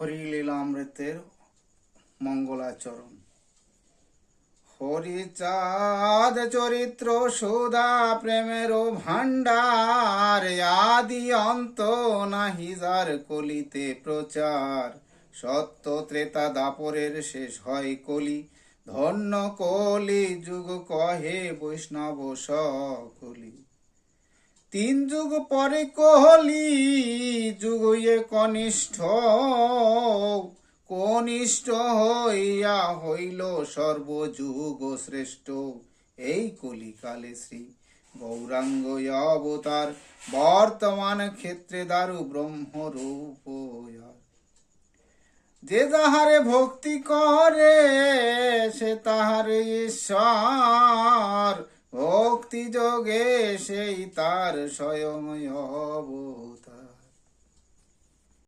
হরিলীলামৃতের মঙ্গলাচরণ। হরিচাঁদ চরিত্র সুদা প্রেমের ভাণ্ডার, আদি অন্ত নাহি যার কলিতে প্রচার। সত্য ত্রেতা দাপরের শেষ হয় কলি, ধন্য কলি যুগ কহে বৈষ্ণব সকলি। তিন যুগ পরে কহলি, যুগ ইয়ে কনিষ্ঠ। কনিষ্ঠ হইয়া হইল সর্বযুগ শ্রেষ্ঠ। এই কলিকালে শ্রী গৌরাঙ্গ অবতার, বর্তমান ক্ষেত্রে দারু ব্রহ্মরূপ যে যাহারে ভক্তি করে, সে তাহারে ঈশ্বর। ভক্তি যোগে সেই তার স্বয়ং অবতার।